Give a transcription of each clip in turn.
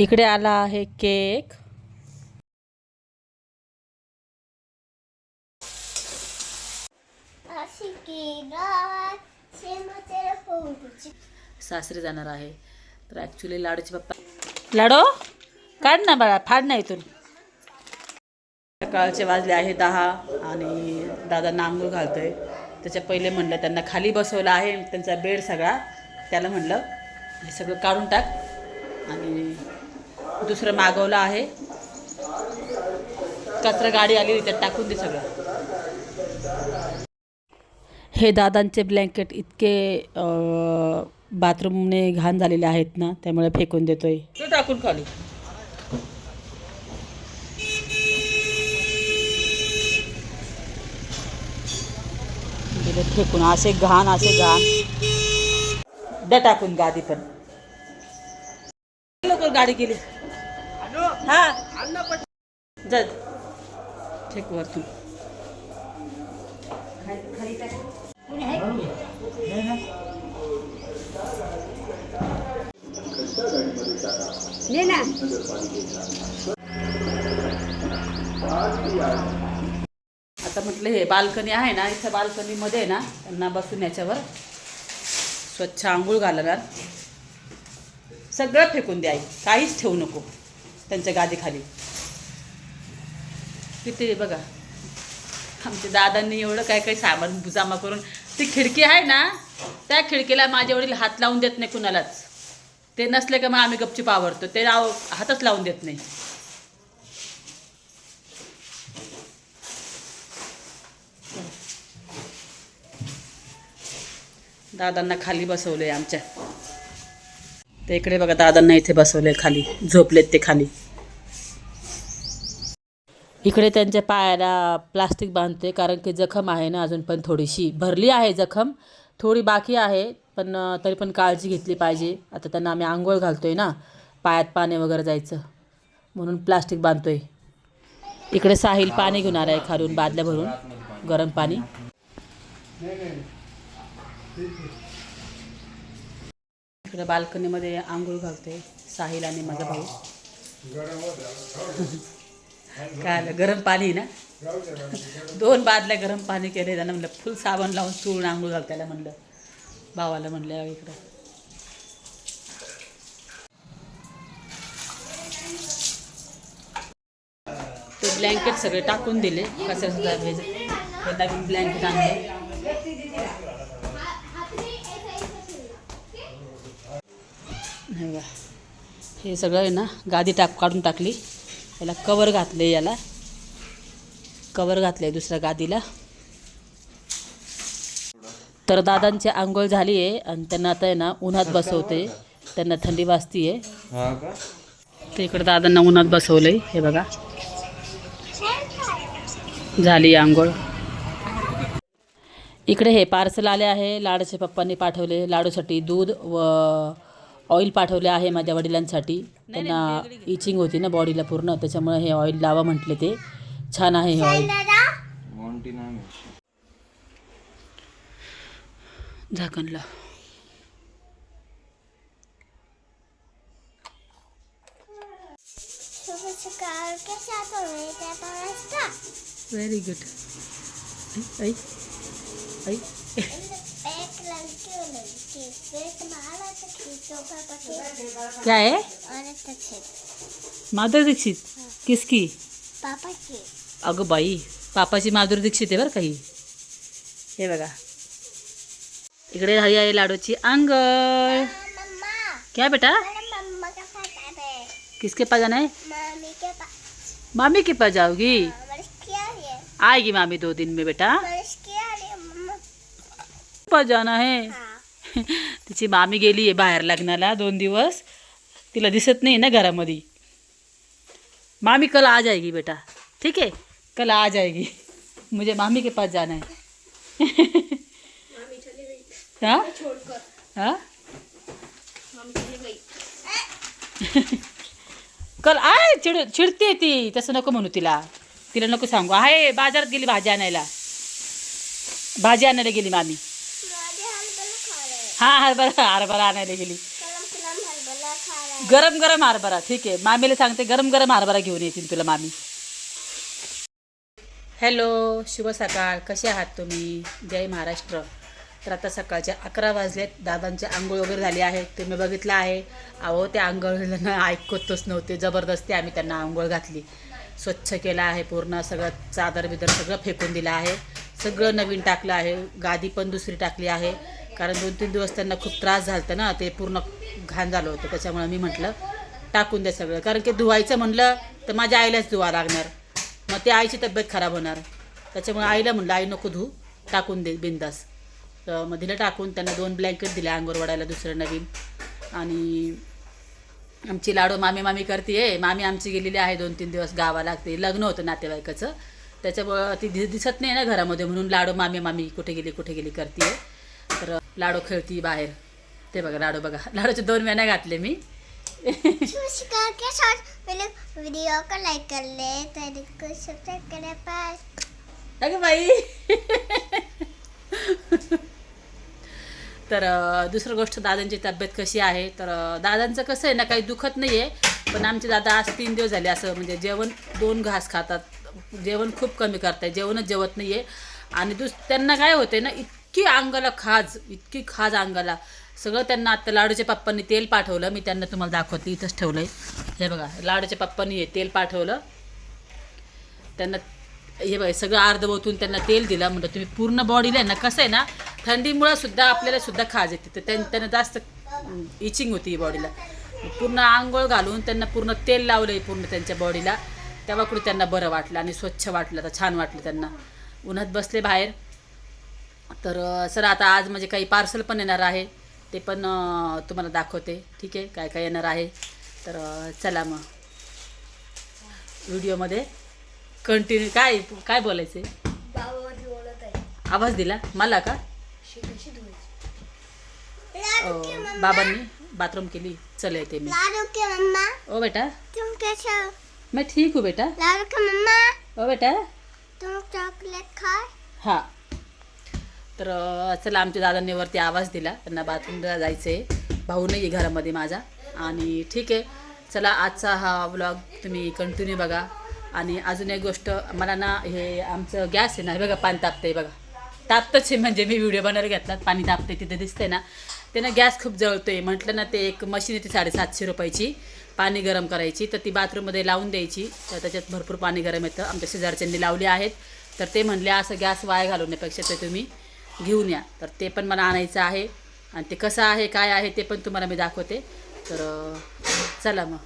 इकडे आला आहे केक. सासरी जाणार आहे. तर ॲक्च्युली लाडूचे पप्पा लाडो? काढ ना बाळा फाड ना इथून. सकाळचे वाजले आहे दहा आणि दादा नांगूळ घालतोय. त्याच्या पहिले म्हणलं त्यांना खाली बसवलं आहे त्यांचा बेड सगळा. त्याला म्हणलं हे सगळं काढून टाक. आणि दुसरं मागवलं आहे. कचरा गाडी आली त्यात टाकून दे सगळं. हे दादांचे ब्लँकेट इतके बाथरूमने घाण झालेले आहेत ना त्यामुळे फेकून देतोय. तो टाकून खाली. फेकून असे घाण असे घाण. द्या टाकून गादी पण लवकर गाडी गेली हा. ठेक वरतून. आता म्हटलं हे बाल्कनी आहे ना इथं बाल्कनीमध्ये आहे ना त्यांना बसून याच्यावर स्वच्छ आंघोळ घालणार. सगळं फेकून द्याय काहीच ठेवू नको. त्यांच्या गादीखाली. किती आहे बघा. आमच्या दादांनी एवढं काय काय सामान जमा करून ती खिडकी आहे ना त्या खिडकीला माझे वडील हात लावून देत नाही कुणालाच. ते नसले का मग आम्ही गपची पावरतो ते आव हातच लावून देत नाही. दादांना खाली बसवलं आहे आमच्या. ते इकडे बघा दादांना इथे बसवले खाली झोपलेत ते खाली. इकडे त्यांच्या पायाला प्लास्टिक बांधते कारण की जखम आहे ना अजून पण थोडीशी. भरली आहे जखम थोडी बाकी आहे पण तरी पण काळजी घेतली पाहिजे. आता त्यांना आम्ही आंघोळ घालतो आहे ना पायात पाणी वगैरे जायचं म्हणून प्लास्टिक बांधतोय. इकडे साहिल पाणी घेणार आहे खालून बादल्या भरून गरम पाणी. इकडे बाल्कनीमध्ये आंघोळ घालते साहिल आणि माझा भाऊ. काय आलं गरम पाणी ना? दोन बादल्या गरम पाणी केले त्यानं म्हणलं फुल साबण लावून चूळ आंघोळ घाल त्याला म्हणलं. भावाला म्हणलं इकडं. ते ब्लँकेट सगळे टाकून दिले. कसं सुद्धा भेज हे नवीन ब्लँकेट आणले. हे बघा. हे सगळं आहे ना गादी टाक काढून टाकली. याला कवर घातले याला. कवर घातले दुसऱ्या गादीला. तर दादांची आंघोळ झाली आहे आणि त्यांना आता आहे ना उन्हात बसवते. त्यांना थंडी वाजती आहे हा तर इकडे दादांना उन्हात बसवलंय. हे बघा. झाली आंघोळ. इकडे हे पार्सल आले आहे. लाडूच्या पप्पांनी पाठवले. लाडूसाठी दूध व ऑइल पाठवले आहे माझ्या वडिलांसाठी. त्यांना इचिंग होती ना बॉडीला पूर्ण त्याच्यामुळे हे ऑइल लावा म्हटले ते. छान आहे हे ऑइल. झाकणला. व्हेरी गुड ऐ ऐ तो पापा क्या है? माधुरी दीक्षित? किसकी? पापा के अगं बाई पापाची माधुरी दीक्षित आहे बरं काही हे. बघा. इकडे झाली आहे लाडूची आंघोळ. मम्मा क्या बेटा? मेरा मम्मा का पापा है किसके पास जाना है मम्मी के पास. मामी के पास जाओगी है? आएगी मामी दो दिन में बेटा मर्श किया है मम्मा पास जाना है? हाँ। तिची मामी गेली आहे बाहेर लग्नाला दोन दिवस. तिला दिसत नाही ना घरामध्ये. मामी कल आ जाएगी बेटा. ठीक है कल आ जाएगी मुझे मामी के पास जाना है. हाँ? हाँ? कल आय चिड चिडते ती तसं नको म्हणू तिला. तिला नको सांगू. आहे बाजारात गेली भाजी आणायला. भाजी आणायला गेली मामी. हा हरभरा हरभरा आणायला गेली. गरम गरम हरभरा ठीक आहे. मामीला सांगते गरम गरम हरभरा घेऊन येतील तुला मामी. हॅलो शुभ सकाळ. कसे आहात तुम्ही? जय महाराष्ट्र. तर आता सकाळच्या अकरा वाजलेत. दादांची आंघोळ वगैरे झाली आहे. तुम्ही बघितलं आहे. अहो त्या आंघोळीला ऐकतच नव्हते. जबरदस्ती आम्ही त्यांना आंघोळ घातली. स्वच्छ केलं आहे पूर्ण. सगळं चादर बिदर सगळं फेकून दिलं आहे. सगळं नवीन टाकलं आहे. गादी पण दुसरी टाकली आहे. कारण दोन तीन दिवस त्यांना खूप त्रास झाला होता ना ते पूर्ण घाण झालं होतं त्याच्यामुळे मी म्हटलं टाकून द्या सगळं. कारण की धुवायचं म्हणलं तर माझ्या आईलाच धुवा लागणार. मग ते आईची तब्येत खराब होणार. त्याच्यामुळे आईला म्हणलं आई नको धू टाकून दे बिंदास. तर मग दिलं टाकून त्यांना दोन ब्लँकेट दिले अंगोर वडायला दुसरं नवीन. आणि आमची लाडू मामी मामी करते मामी आमची गेलेली आहे दोन तीन दिवस गावाला. ते लग्न होतं नातेवाईकाचं. त्याच्यामुळं ती दि दिसत नाही ना घरामध्ये म्हणून लाडू मामी मामी कुठे गेली कुठे गेली करते आहे तर लाडू खेळती बाहेर. ते बघा लाडू बघा. लाडूचे दोन वेण्या घातले मी. नमस्कार के साथ पहले वीडियो को लाइक कर ले चैनल को सब्सक्राइब करे पास अगं बाई तर दुसरं गोष्ट दादांची तब्येत कशी आहे? तर दादांचं कसं आहे ना काही दुखत नाही आहे पण आमचे दादा आज तीन दिवस झाले असं म्हणजे जेवण दोन घास खातात. जेवण खूप कमी करताय जेवणच जेवत नाही आहे आणि दुस त्यांना काय होते ना इतकी अंगाला खाज इतकी खाज अंगाला. सगळं त्यांना आत्ता लाडूच्या पप्पांनी तेल पाठवलं मी त्यांना तुम्हाला दाखवते इथंच ठेवलं आहे हे बघा लाडूच्या पप्पांनी हे तेल पाठवलं. त्यांना हे बघा सगळं अर्ध ओतून त्यांना तेल दिलं म्हणजे तुम्ही पूर्ण बॉडीला आहे ना कसं आहे ना थंडीमुळं सुद्धा आपल्याला सुद्धा खाज येते. तर त्यां त्यांना जास्त इचिंग होती बॉडीला पूर्ण आंघोळ घालून त्यांना पूर्ण तेल लावलं आहे पूर्ण त्यांच्या बॉडीला तेव्हा कुठे त्यांना बरं वाटलं आणि स्वच्छ वाटलं तर छान वाटलं त्यांना. उन्हात बसले बाहेर. तर सर आता आज म्हणजे काही पार्सल पण येणार आहे. ते पण तुम्हाला दाखवते. ठीक आहे? काय काय येणार आहे? तर चला मग. व्हिडिओमध्ये कंटिन्यू काय काय बोलायचं आवाज दिला? मला का? बाबांनी बाथरूम केली. चल येते मी. ओ बेटा. मैं ठीक हूँ बेटा. ओ बेटा. तुम चॉकलेट खाए हां. तर चला आमच्या दादांनी वरती आवाज दिला. त्यांना बाथरूमला जायचं आहे भाऊ नाही आहे घरामध्ये माझा. आणि ठीक आहे. चला आजचा हा व्लॉग तुम्ही कंटिन्यू बघा. आणि अजून एक गोष्ट मला ना हे आमचं गॅस आहे ना हे बघा पाणी तापतंय बघा. तापतंच आहे म्हणजे मी व्हिडिओ बनवायला घेतला पाणी तापतंय तिथे दिसतंय ना. ते ना गॅस खूप जळतो आहे म्हटलं ना ते एक मशीन येते साडेसातशे रुपयाची. पाणी गरम करायची. तर ती बाथरूममध्ये लावून द्यायची. तर त्याच्यात भरपूर पाणी गरम येतं. आमच्या शेजारच्यांनी लावली आहेत. तर ते म्हणले असं गॅस वाया घालवण्यापेक्षा ते तुम्ही घेऊन या. तर ते पण मला आणायचं आहे. आणि ते कसं आहे काय आहे ते पण तुम्हाला मी दाखवते. तर चला मग.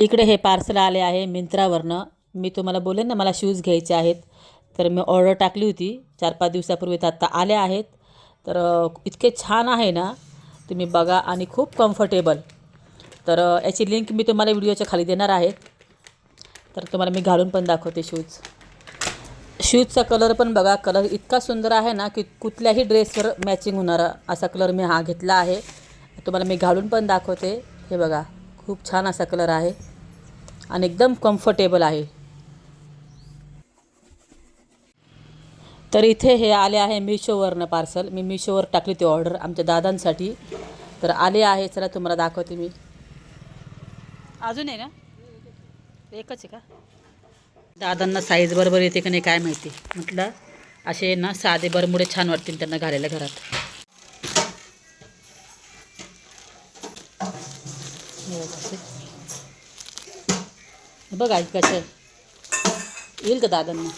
इकडे हे पार्सल आले आहे मिंत्रावरनं. मी तुम्हाला बोलेन ना मला शूज घ्यायचे आहेत. तर मी ऑर्डर टाकली होती. चार पाच दिवसापूर्वी तर आत्ता आले आहेत. तर इतके छान आहे ना तुम्ही बघा आणि खूप कम्फर्टेबल तर याची लिंक मी तुम्हाला व्हिडिओच्या खाली देणार आहे. तर तुम्हाला मी घालून पण दाखवते शूज शूजचा कलर पण बघा कलर इतका सुंदर आहे ना की कुठल्याही ड्रेसवर मॅचिंग होणारा. असा कलर मी हा घेतला आहे. तुम्हाला मी घालून पण दाखवते. हे बघा खूप छान असा कलर आहे आणि एकदम कम्फर्टेबल आहे. तर इथे हे आले आहे मिशोवरनं पार्सल मी मिशोवर टाकली ती ऑर्डर आमच्या दादांसाठी. तर आले आहे चला तुम्हाला दाखवते मी. अजून आहे ना? एकच आहे का? दादांना साईज बरोबर येते का नाही काय माहिती. म्हटलं असे ना साधे बरमुडे छान वाटतील त्यांना घालायला घरात. बघा बघ आई कसं येईल का दादांना?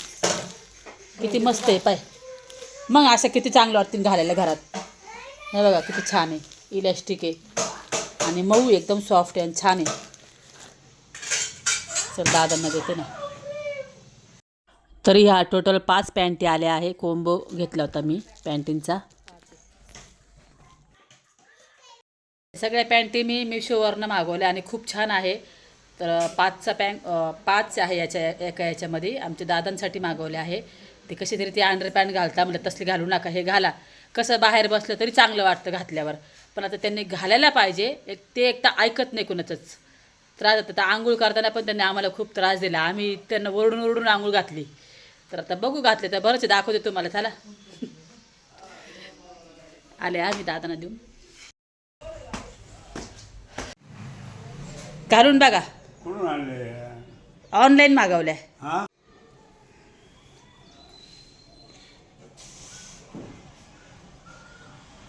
किती मस्त आहे पाय. मग असं किती चांगलं वाटतील घालायला घरात. हे बघा किती छान आहे. इलॅस्टिक आहे. आणि मऊ एकदम सॉफ्ट आहे आणि छान आहे. चल दादांना देते ना. तरी ह्या टोटल पाच पॅन्टी आल्या आहे. कोंबो घेतला होता मी पॅन्टींचा. सगळ्या पॅन्टी मी मिशोवरनं मागवल्या आणि खूप छान आहे. तर पाचचा पॅन्ट पाच आहे याच्या एका याच्यामध्ये. आमच्या दादांसाठी मागवले आहे. ते कशी तरी ते अंडर पॅन्ट घालता म्हणलं तसले घालू नका हे घाला. कसं बाहेर बसलं तरी चांगलं वाटतं घातल्यावर. पण आता त्यांनी घालायला पाहिजे. एक ते एक तर ऐकत नाही कुणाचंच. त्रास जातात तर आंघोळ करताना पण त्यांनी आम्हाला खूप त्रास दिला. आम्ही त्यांना ओरडून ओरडून आंघोळ घातली. तर आता बघू घातले तर बरंच दाखवते तुम्हाला चला. आले आम्ही दादांना देऊन. काढून बघा. कुठून आणले? ऑनलाईन मागवल्या. हा?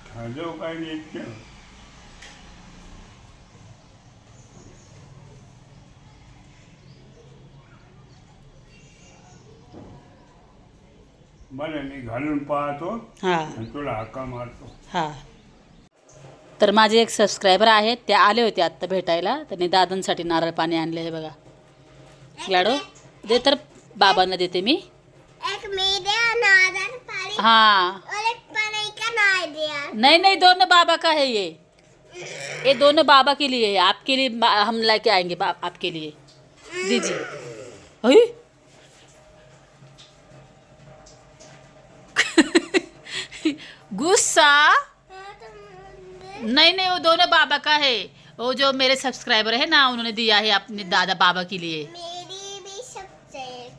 खाजव काय नीट बरं मी घालून पाहतो हां. आणि तुला हाका मारतो. हां. तर माझे एक सबस्क्रायबर आहेत ते आले होते आत्ता भेटायला. त्यांनी दादांसाठी नारळ पाणी आणले हे बघा. लाडू दे तर बाबांना देते मी. एक मी द्या नादान पाणी. हां. और एक पानी का नाय दिया नहीं नहीं दोनों बाबा का है ये? ये दोनों बाबा के लिए है. आपके लिए बा- हम लेके आएंगे बा, आपके लिए. दीजिए. अरे गुस्सा? नहीं नहीं वो दोनों बाबा का है। वो जो मेरे सब्सक्राइबर है ना उन्होंने दिया है अपने दादा बाबा के लिए। मेरी भी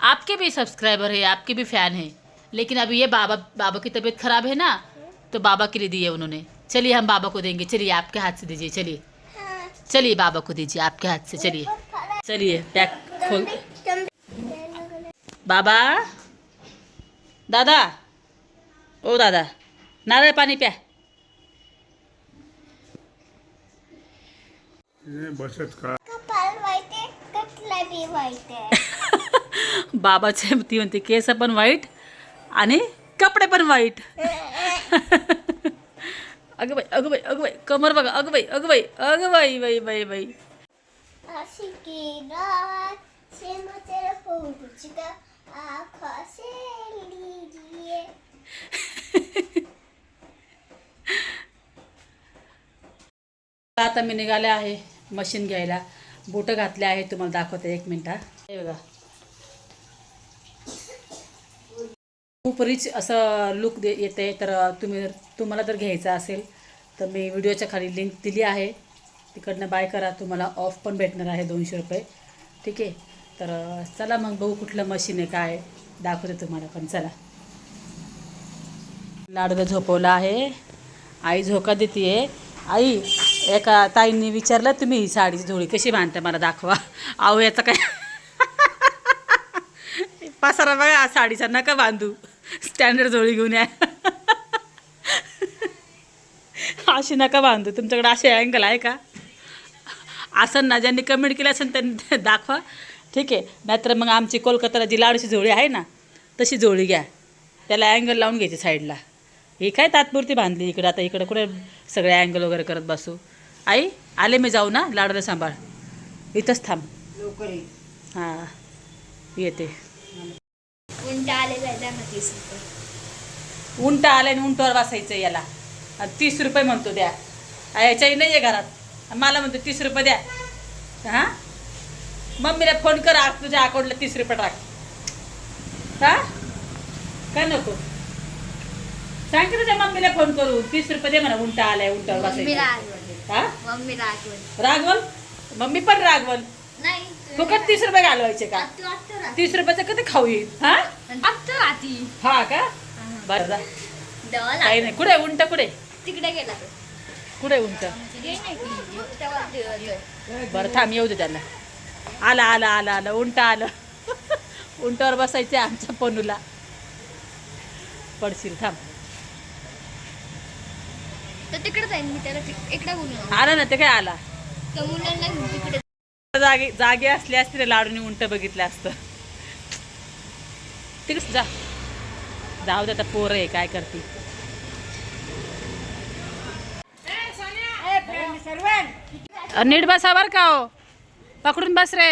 आपके भी सब्सक्राइबर है आपके भी फ़ैन है। लेकिन अभी ये बाबा बाबा की तबीयत खराब है ना तो बाबा के लिए दिए उन्होंने। चलिए हम बाबा को देंगे। चलिए आपके हाथ से दीजिए चलिए। हाँ। चलिए बाबा को दीजिए आपके हाथ से चलिए। चलिए पैक खोल। बाबा? दादा? ओ दादा नारळ पाणी प्या. बसत का? बाबाचे ती म्हणते केस पण वाईट आणि कपडे पण वाईट. अगं बाई अगं बाई अगं बाई कमर बघा अगं बाई अगं बाई अगं बाई बाई बाई बाई. आता मी निघाले आहे मशीन घ्यायला. बोटं घातले आहे तुम्हाला दाखवते एक मिनटा. हे बघा. खूप रिच असं लुक दे येते. तर तुम्ही तुम्हाला जर घ्यायचं असेल तर मी व्हिडिओच्या खाली लिंक दिली आहे. तिकडनं बाय करा. तुम्हाला ऑफ पण भेटणार आहे दोनशे रुपये. ठीक आहे? तर चला मग बघू कुठलं मशीन आहे काय दाखवते तुम्हाला पण. चला. लाडूला झोपवला आहे. आई झोका देते आई एका ताईंनी विचारलं तुम्ही ही साडीची झोळी कशी बांधता? मला दाखवा. अहो याचा काय? पासारा बघा साडीचा नका बांधू. स्टँडर्ड झोळी घेऊन या. अशी नका बांधू. तुमच्याकडे असे अँगल आहे का? असं ना ज्यांनी कमेंट केलं असेल त्यांनी दाखवा. ठीक आहे. नाहीतर मग आमची कोलकाताला जी लाडूची झोळी आहे ना तशी जोडी घ्या. त्याला अँगल लावून घ्यायची साईडला ही काय तात्पुरती बांधली इकडं? आता इकडं कुठे सगळे अँगल वगैरे करत बसू? आई आले मी जाऊ ना? लाडूला सांभाळ. इथंच थांब. हां येते. उंट ना तीस रुपये. उंट आलं आणि उंटावर बसायचं याला. तीस रुपये म्हणतो द्या. याच्याही नाही आहे घरात मला म्हणतो तीस रुपये द्या. हां? मम्मीला फोन कर तुझ्या अकाउंटला तीस रुपये टाक. का काय नको? सांग की तुझ्या मम्मीला फोन करू. तीस रुपये दे म्हणा उंट आलाय उंटावर मम्मी बसायचं. रागवल हा? मम्मी रागवल रागवल? मम्मी पण रागवल? नाही. तीस रुपये घालवायचे का? तू आत्ता राहते. तीस रुपयाचं कधी खाऊ येईल? हा? आत्ता राहती. हा का? बरं जा. देवा काही नाही. कुठे उंट कुठे? तिकडे गेला तो. कुठे उंट? घे नाही ती. तेव्हा ते- बरं थांब येऊ दे त्याला. आला आला आला आला. उंट आलं. उंटावर बसायचे आमच्या पनूला. पडशील थांब. तिकडे जाईन मी त्याला ति- इकडे बोलू आला ना ते काय आला? त्या मुलांना घेऊन तिकडे जागे जागे असले असते लाडून उंट बघितलं असतं. तिकडे जा. जाऊ दे आता पोरं आहे काय करते? नीट बसा बर का हो. पकडून बस रे.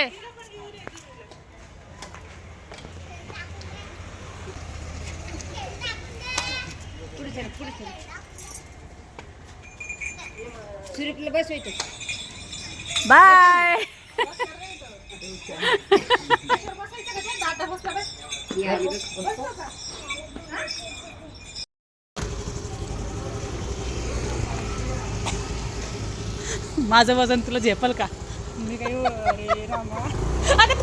बाय. माझं वजन तुला झेपल का? मी काही अगं अगं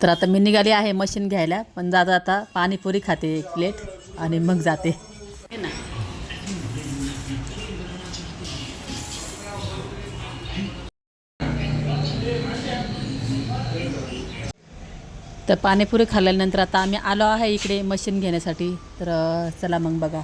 तर आता मी निघाली आहे मशीन घ्यायला पण दादा आता पाणीपुरी खाते एक प्लेट आणि मग जाते. ना. तर पाणीपुरी खाल्ल्यानंतर आता आम्ही आलो आहे इकडे मशीन घेण्यासाठी. तर चला मग बघा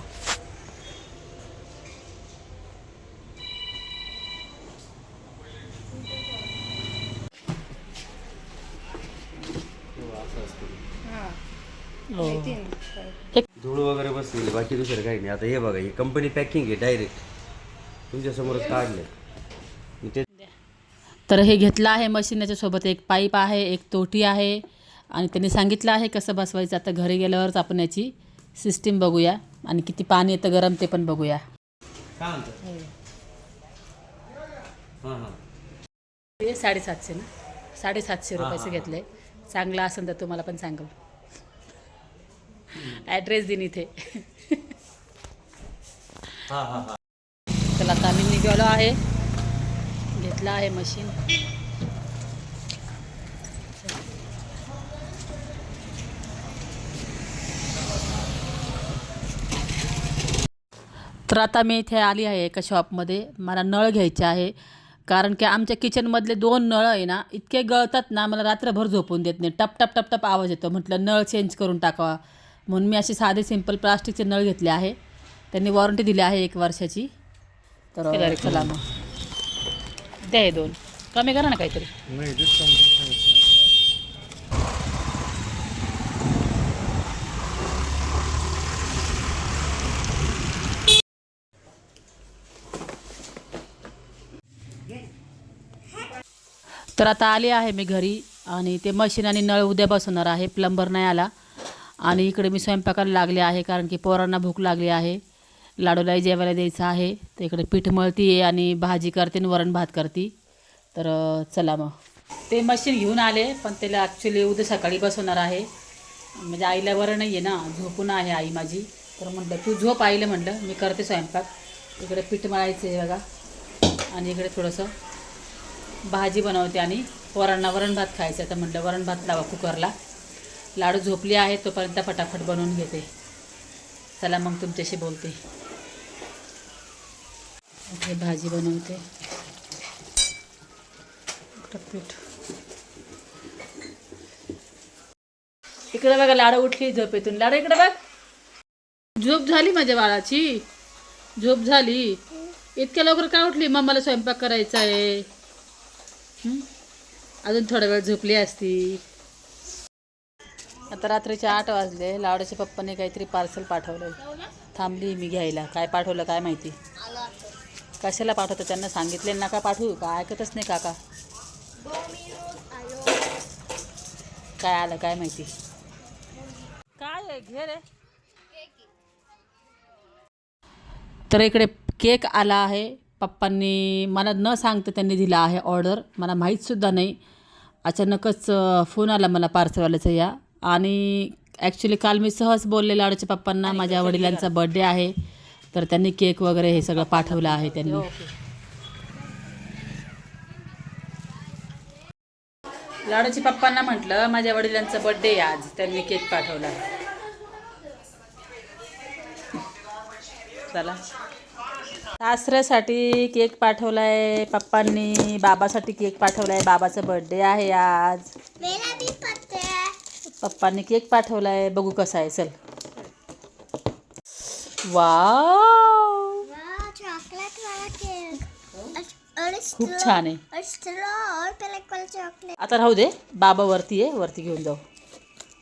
हो. एक धूळ बसलेली बाकी दुसरं काही नाही. आता हे बघा ही कंपनी पॅकिंग आहे डायरेक्ट तुमच्यासमोरच काढले ते तर हे घेतलं आहे मशीन याच्यासोबत एक पाईप आहे एक तोटी आहे. आणि त्यांनी सांगितलं आहे कसं बसवायचं. आता घरी गेल्यावरच आपण याची सिस्टीम बघूया. आणि किती पाणी येतं गरम ते पण बघूया. हां. हां साडेसातशे ना? साडेसातशे रुपयाचं घेतलं. आहे चांगलं असेल तर तुम्हाला पण सांगू ॲड्रेस देईन इथे. हां हां हां. चला आता आम्ही निघालो आहे. घेतलं आहे मशीन तर आता मी इथे आली आहे एका शॉपमध्ये मला नळ घ्यायचे आहे. कारण की आमच्या किचनमधले दोन नळ आहे ना इतके गळतात ना मला रात्रभर झोपून देत नाही टप टप टप टप आवाज येतो. म्हटलं नळ चेंज करून टाकावा. म्हणून मी असे साधे सिंपल प्लास्टिकचे नळ घेतले आहे. त्यांनी वॉरंटी दिली आहे एक वर्षाची. तर चला मग. द्या हे दोन. कमी करा ना काहीतरी. तर आता आले आहे मी घरी आणि ते मशीन आणि नळ उद्या बसवणार आहे. प्लंबर नाही आला. आणि इकडे मी स्वयंपाकाला लागले आहे कारण की पोरांना भूक लागली आहे. लाडूलाही जेवायला द्यायचं आहे. तर इकडे पीठ मळती आहे आणि भाजी करते आणि वरण भात करते. तर चला मग. ते मशीन घेऊन आले पण त्याला ॲक्च्युली उद्या सकाळी बसवणार आहे. म्हणजे आईला बरं नाही आहे ना झोपून आहे आई माझी. तर म्हटलं तू झोप आईला म्हटलं. मी करते स्वयंपाक. इकडे पीठ मळायचं आहे बघा. आणि इकडे थोडंसं भाजी बनवते आणि वरणा वरण भात खायचं तर म्हटलं वरण भात लावा कुकरला. लाडू झोपली आहे तोपर्यंत फटाफट बनवून घेते. चला मग तुमच्याशी बोलते. इथे भाजी बनवते. इकडं पीठ. इकडे बघा लाडू उठली झोपेतून. लाडू इकडे बघ. झोप झाली माझ्या बाळाची. झोप झाली. इतक्या लवकर काय उठली? मम्माला स्वयंपाक करायचा आहे अजून थोडा वेळ झोपली असती. आता रात्रीचे आठ वाजले. लावड्याच्या पप्पाने काहीतरी पार्सल पाठवलं थांबली मी घ्यायला. काय पाठवलं काय माहिती? कशाला पाठवतं त्यांना सांगितले ना का पाठवू? का ऐकतच नाही काका. काय आलं काय माहिती? काय आहे? घे रे. तर इकडे केक आला आहे. पप्पांनी मला न सांगता त्यांनी दिला आहे ऑर्डर मला माहीतसुद्धा नाही. अचानकच फोन आला मला पार्सलवाल्याचा या. आणि ॲक्च्युली काल मी सहज बोलले लाडूच्या पप्पांना माझ्या वडिलांचा बड्डे आहे. तर त्यांनी केक वगैरे हे सगळं पाठवलं आहे त्यांनी. लाडूच्या पप्पांना म्हटलं माझ्या वडिलांचा बड्डे आहे आज. त्यांनी केक पाठवला. चला. सासऱ्यासाठी केक पाठवलाय पप्पांनी बाबासाठी केक पाठवलाय बाबाचा बर्थडे आहे आज. मेरा भी पता है पप्पांनी केक पाठवलाय बघू कसा आहे. चल. वाव. वाह चॉकलेट वाला केक. और खूप छान आहे. चॉकलेट आता राहू दे. बाबा वरती आहे. वरती घेऊन जाऊ.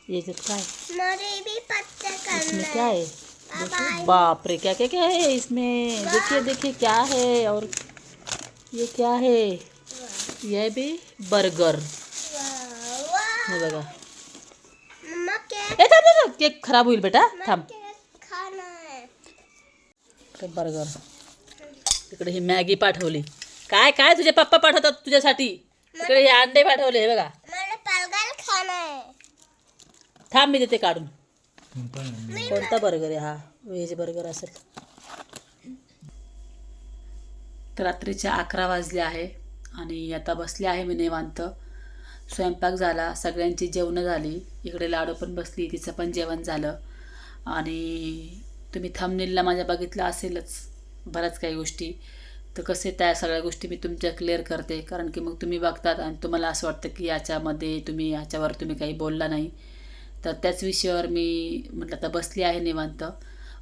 याच्यात काय? मुझे भी पता इसमें क्या है देखिए. बाप रे क्या क्या क्या है इसमें? देखिए देखिए क्या है? और ये क्या है? ये भी बर्गर. बघा ए थांब थांब, थांब. केक खराब होईल बेटा. थांब. है बर्गर. तिकडे ही मॅगी पाठवली. काय काय तुझे पप्पा पाठवतात तुझ्यासाठी? तिकडे हे अंडे पाठवले हे बघा. मैंने बर्गर खाना है थांब मी देते काढून. कोणता बर्गर आहे हा? व्हेज बर्गर असेल. तर रात्रीचे अकरा वाजले आहे आणि आता बसले आहे मी निवांत. स्वयंपाक झाला सगळ्यांची जेवणं झाली. इकडे लाडू पण बसली तिचं पण जेवण झालं. आणि तुम्ही थंबनेलला माझ्या बघितलं असेलच बऱ्याच काही गोष्टी. तर कसे त्या सगळ्या गोष्टी मी तुमच्या क्लिअर करते. कारण की मग तुम्ही बघतात आणि तुम्हाला असं वाटतं की याच्यामध्ये तुम्ही याच्यावर तुम्ही काही बोलला नाही. तर त्याच विषयावर मी म्हटलं आता बसली आहे निवांत.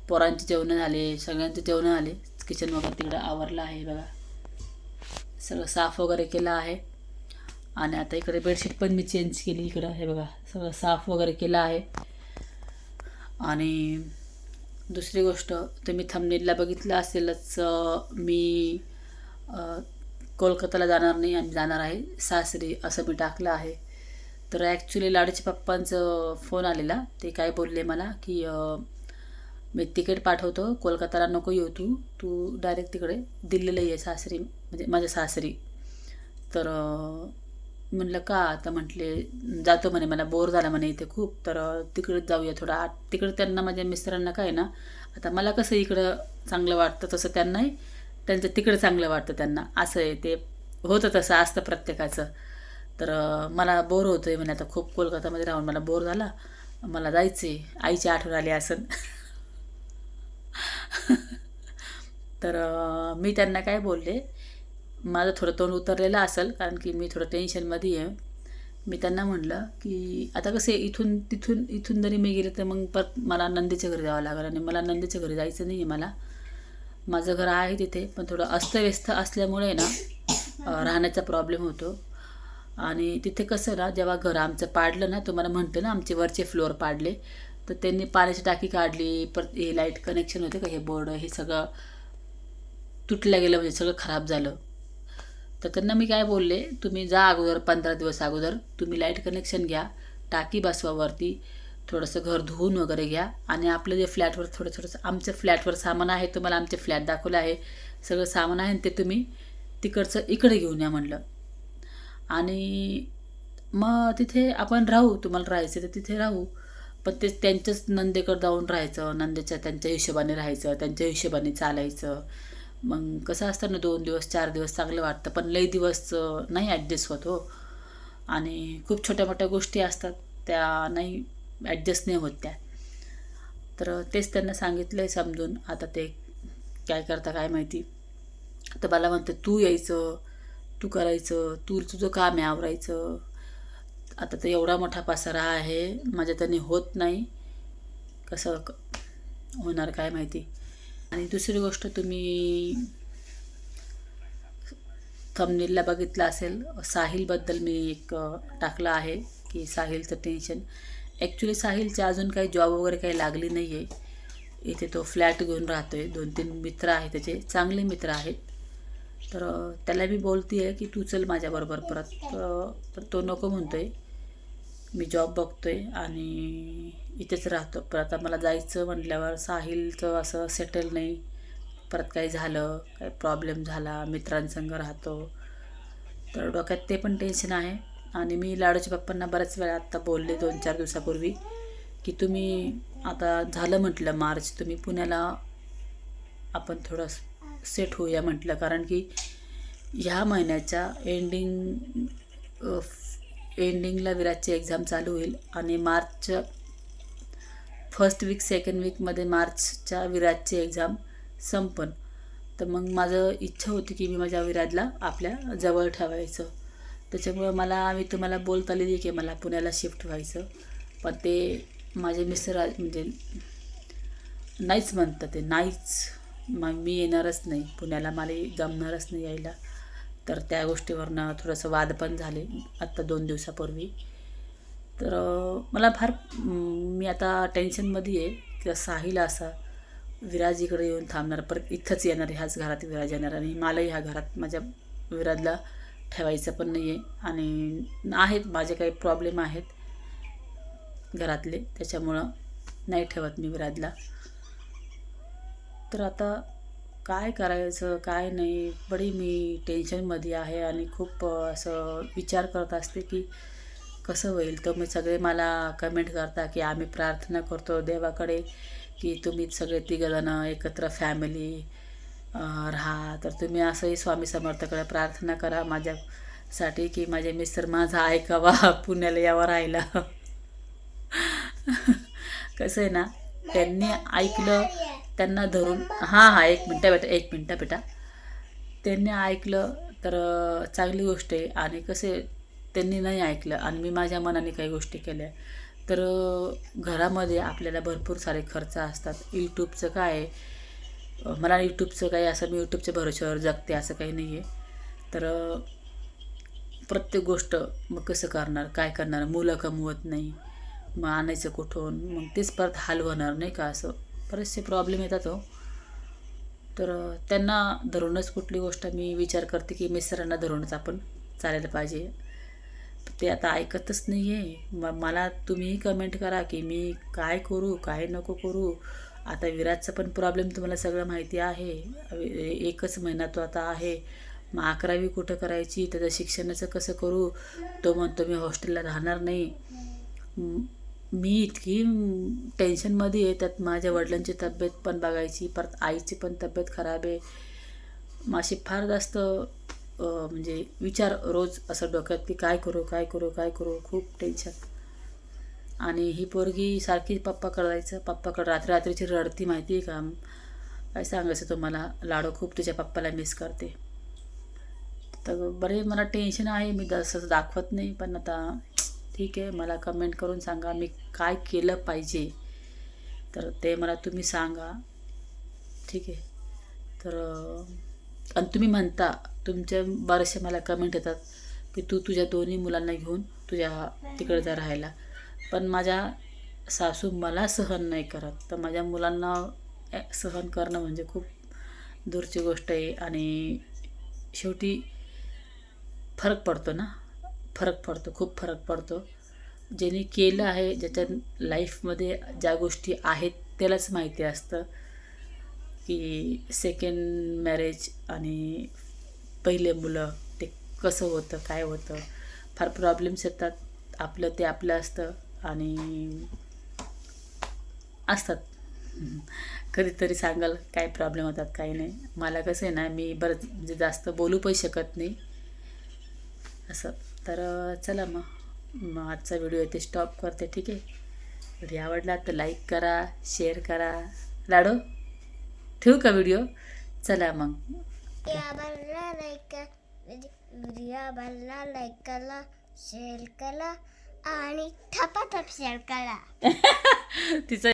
पोरांची जेवणं झाले सगळ्यांचे जेवणं झाले. किचन वगैरे तिकडं आवरलं आहे बघा. सगळं साफ वगैरे केलं आहे. आणि आता इकडे बेडशीट पण मी चेंज केली इकडं. हे बघा सगळं साफ वगैरे केलं आहे. आणि दुसरी गोष्ट तुम्ही थंबनेलला बघितलं असेलच मी कोलकाताला जाणार नाही आणि जाणार आहे. सासरी असं मी टाकलं आहे. तर ॲक्च्युली लाडूच्या पप्पांचं फोन आलेला. ते काय बोलले मला की मी तिकीट पाठवतो. कोलकाताला नको येऊ तू. तू डायरेक्ट तिकडे दिल्लीला ये सासरी म्हणजे माझ्या सासरी. तर म्हणलं का आता म्हटले जातो म्हणे मला बोर झाला म्हणे इथे खूप तर अं, तिकडे जाऊया थोडं आत. तिकडे त्यांना माझ्या मिस्टरांना काय ना आता मला कसं इकडं चांगलं वाटतं तसं त्यांनाही त्यांचं तिकडं चांगलं वाटतं त्यांना. असं आहे ते होतं तसं असतं प्रत्येकाचं. तर मला बोर होतं आहे म्हणे आता खूप कोलकातामध्ये राहून मला बोर झाला. मला जायचं आहे आईची आठवण आली असं तर मी त्यांना काय बोलले माझं थोडं तोंड उतरलेलं असेल कारण की मी थोडं टेन्शनमध्ये आहे. मी त्यांना म्हटलं की आता कसं आहे इथून तिथून इथून जरी मी गेले तर मग परत मला नंदीच्या घरी जावं लागेल आणि मला नंदीच्या घरी जायचं नाही आहे मला. माझं घर आहे तिथे पण थोडं अस्तव्यस्त असल्यामुळे ना राहण्याचा प्रॉब्लेम होतो. आणि तिथे कसं ना जेव्हा घर आमचं पाडलं ना तुम्हाला म्हणते ना आमचे वरचे फ्लोअर पाडले. तर त्यांनी पाण्याची टाकी काढली परत हे लाइट कनेक्शन होते का हे बोर्ड हे सगळं तुटलं गेलं म्हणजे सगळं खराब झालं. तर त्यांना मी काय बोलले तुम्ही जा अगोदर पंधरा दिवस अगोदर तुम्ही लाइट कनेक्शन घ्या टाकी बसवावरती थोडंसं घर धुवून वगैरे घ्या आणि आपलं जे फ्लॅटवर थोडं थोडंसं आमच्या फ्लॅटवर सामान आहे तुम्हाला आमचे फ्लॅट दाखवलं आहे सगळं सामान आहे ते तुम्ही तिकडचं इकडे घेऊन या म्हणलं आणि मग तिथे आपण राहू तुम्हाला राहायचं तर तिथे राहू पण ते त्यांच्याच नंदेकडं जाऊन राहायचं नंदेच्या त्यांच्या हिशोबाने राहायचं त्यांच्या हिशोबाने चालायचं मग कसं असतं ना दोन दिवस चार दिवस चांगलं वाटतं. पण लई दिवस नाही ॲडजस्ट होत हो. आणि खूप छोट्या मोठ्या गोष्टी असतात त्या नाही ॲडजस्ट नाही होत त्या. तर तेच त्यांना सांगितलं आहे समजून. आता ते काय करता काय माहिती. तर मला म्हणते तू यायचं तू करायचं तू तुझं काम आहे आवरायचं. आता तर एवढा मोठा पसारा आहे माझ्या त्याने होत नाही. कसं क- होणार काय माहिती? आणि दुसरी गोष्ट तुम्ही थंबनेलला बघितलं असेल साहिलबद्दल मी एक टाकलं आहे की साहिलचं टेन्शन ॲक्च्युली साहिलचे अजून काही जॉब वगैरे काही लागली नाही आहे इथे तो फ्लॅट घेऊन राहतो आहे दोन तीन मित्र आहेत त्याचे. चांगले मित्र आहेत. तर त्याला मी बोलते आहे की तू चल माझ्याबरोबर परत तर तो नको म्हणतो आहे मी जॉब बघतो आहे आणि इथेच राहतो. पण आता मला जायचं म्हटल्यावर साहिलचं असं सेटल नाही. परत काही झालं काही प्रॉब्लेम झाला मित्रांसंग राहतो. तर डोक्यात ते पण टेन्शन आहे. आणि मी लाडूच्या पप्पांना बऱ्याच वेळा आत्ता बोलले दोन चार दिवसापूर्वी की तुम्ही आता झालं म्हटलं मार्च तुम्ही पुण्याला आपण थोडं सेट होऊया म्हटलं. कारण की ह्या महिन्याच्या एंडिंग एंडिंगला विराजची एक्झाम चालू होईल आणि मार्च फर्स्ट वीक सेकंड वीकमध्ये मार्चच्या विराजची एक्झाम संपन. तर मग माझं इच्छा होती की मी माझ्या विराजला आपल्या जवळ ठेवायचं. त्याच्यामुळं मला मी तुम्हाला बोलत आलेली की मला पुण्याला शिफ्ट व्हायचं. पण ते माझे मिस्टर म्हणजे नाहीच म्हणतं ते. नाहीच. मग मी येणारच नाही. पुण्याला मला जमणारच नाही यायला. तर त्या गोष्टीवरनं थोडंसं वाद पण झाले आत्ता दोन दिवसापूर्वी. तर मला फार मी आता टेन्शनमध्ये आहे की साहिल असा विराज इकडे येऊन थांबणार परत इथंच येणार ह्याच घरात विराज येणार आणि मलाही ह्या घरात माझ्या विराजला ठेवायचं पण नाही आहे आणि आहेत माझे काही प्रॉब्लेम आहेत घरातले त्याच्यामुळं नाही ठेवत मी विराजला. तर आता काय करायचं काय नाही बडी मी टेन्शनमध्ये आहे आणि खूप असं विचार करत असते की कसं होईल? तर मी सगळे मला कमेंट करता की आम्ही प्रार्थना करतो देवाकडे की तुम्ही सगळे तिघंजणं एकत्र फॅमिली राहा. तर तुम्ही असंही स्वामी समर्थकडे प्रार्थना करा माझ्यासाठी की माझे मिस्टर माझा ऐकावा पुण्याला यावं राहायला. कसं आहे ना त्यांनी ऐकलं त्यांना धरून हां हां एक मिनटं बेटा एक मिनटं बेटा. त्यांनी ऐकलं तर चांगली गोष्ट आहे. आणि कसे त्यांनी नाही ऐकलं आणि मी माझ्या मनाने काही गोष्टी केल्या. तर घरामध्ये आपल्याला भरपूर सारे खर्च असतात. यूट्यूबचं काय आहे? मला यूट्यूबचं काही असं मी यूट्यूबच्या भरोश्यावर जगते असं काही नाही आहे. तर प्रत्येक गोष्ट मग कसं करणार? काय करणार? मुलं कमवत नाही. मग आणायचं कुठून? मग तेच परत हाल होणार नाही का असं? बरेचसे प्रॉब्लेम येतात हो. तर त्यांना धरूनच कुठली गोष्ट मी विचार करते की मिस्टरांना धरूनच आपण चालायला पाहिजे. ते आता ऐकतच नाही आहे म मला तुम्हीही कमेंट करा की मी काय करू काय नको करू. आता विराटचा पण प्रॉब्लेम तुम्हाला सगळं माहिती आहे. एकच महिना तो आता आहे. मग अकरावी कुठं करायची? त्याचं शिक्षणाचं कसं करू? तो म्हणतो मी हॉस्टेलला राहणार नाही. मी इतकी टेन्शनमध्ये आहे त्यात माझ्या वडिलांची तब्येत पण बघायची परत आईची पण तब्येत खराब आहे. माझी फार जास्त म्हणजे विचार रोज असं डोक्यात की काय करू काय करू काय करू खूप टेन्शन आणि ही पोरगी सारखी पप्पाकडे जायचं पप्पाकडे रात्री रात्रीची रडती माहिती आहे का? काय सांगायचं तुम्हाला? लाडो खूप तिच्या पप्पाला मिस करते. तर बरे मला टेन्शन आहे मी तसं दाखवत नाही पण आता ठीक आहे मला कमेंट करून सांगा मी काय केलं पाहिजे. तर ते मला तुम्ही सांगा. ठीक आहे. तर आणि तुम्ही म्हणता तुमच्या बरेचसे मला कमेंट येतात की तू तुझ्या दोन्ही मुलांना घेऊन तुझ्या तिकडे जा राहायला. पण माझ्या सासू मला सहन नाही करत. तर माझ्या मुलांना सहन करणं म्हणजे खूप दूरची गोष्ट आहे आणि शेवटी फरक पडतो ना. फरक पडतो खूप फरक पडतो. ज्याने केलं आहे ज्याच्या लाईफमध्ये ज्या गोष्टी आहेत त्यालाच माहिती असतं की सेकंड मॅरेज आणि पहिले मुलं ते कसं होतं काय होतं. फार प्रॉब्लेम्स येतात आपलं ते आपलं असतं आणि असतात. कधीतरी सांगाल काय प्रॉब्लेम होतात काही नाही. मला कसं आहे ना मी बरं म्हणजे जास्त बोलू पण शकत नाही. असं. तर चला मग. आजचा व्हिडिओ इथे स्टॉप करते ठीक आहे? व्हिडिओ आवडला तर लाईक करा शेअर करा. लाडो ठेवू का व्हिडिओ? चला मग. व्हिडिओ मला लाईक करा. शेअर करा आणि ठपाठप शेअर करा. तिचं